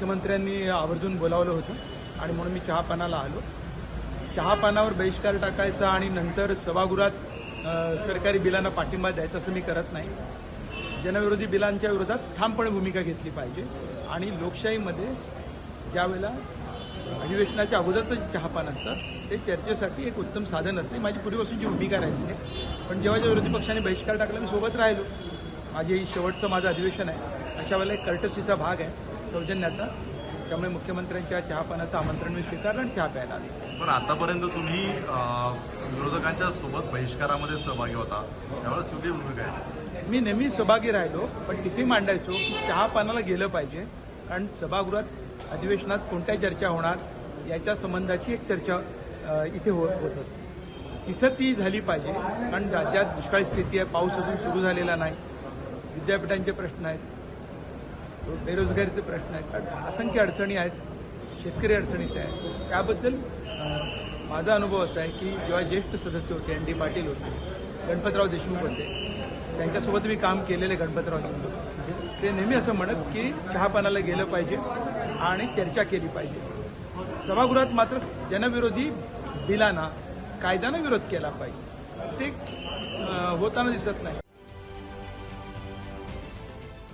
मुख्यमंत्र्यांनी आवर्जून बोलावलं होतं आणि म्हणून मी चहापानाला आलो. चहापानावर बहिष्कार टाकायचा आणि नंतर सभागृहात सरकारी बिलांना पाठिंबा द्यायचा असं मी करत नाही. जनविरोधी बिलांच्या विरोधात ठामपणे भूमिका घेतली पाहिजे आणि लोकशाहीमध्ये ज्यावेळेला अधिवेशनाच्या अगोदरचं जे चहापान असतं ते चर्चेसाठी एक उत्तम साधन असते. माझी पूर्वीपासूनची भूमिका राहिली आहे पण जेव्हा जेव्हा विरोधी पक्षाने बहिष्कार टाकला मी सोबत राहिलो. माझे ही शेवटचं माझं अधिवेशन आहे. अशा वेळेला एक कर्टसीचा भाग आहे. सौजन्याचा. त्यामुळे मुख्यमंत्र्यांच्या चहापानाचं आमंत्रण मी स्वीकारलं आणि चहा प्यायला आले. पण आतापर्यंत तुम्ही विरोधकांच्या सोबत बहिष्कारामध्ये सहभागी होता. त्यावेळेस योग्य भूमिका आहे? मी नेहमी सहभागी राहिलो पण तिथे मांडायचो की चहा पानाला गेलं पाहिजे. कारण सभागृहात अधिवेशनात कोणत्या चर्चा होणार याच्या संबंधाची एक चर्चा इथे होत होत असते. तिथं ती झाली पाहिजे. कारण राज्यात दुष्काळी स्थिती आहे पाऊस अजून सुरू झालेला नाही. विद्यापीठांचे प्रश्न आहेत. बेरोजगारीचे प्रश्न आहेत. कारण असंख्य अडचणी आहेत. शेतकरी अडचणीत आहेत. त्याबद्दल माझा अनुभव असा आहे की जेव्हा ज्येष्ठ सदस्य होते एन डी पाटील होते गणपतराव देशमुख होते त्यांच्यासोबत मी काम केलेले गणपतराव देशमुख. म्हणजे ते नेहमी असं म्हणत की चहापानाला गेलं पाहिजे आणि चर्चा केली पाहिजे. सभागृहात मात्र जनविरोधी बिलांना कायद्यानं विरोध केला पाहिजे. ते होताना दिसत नाही.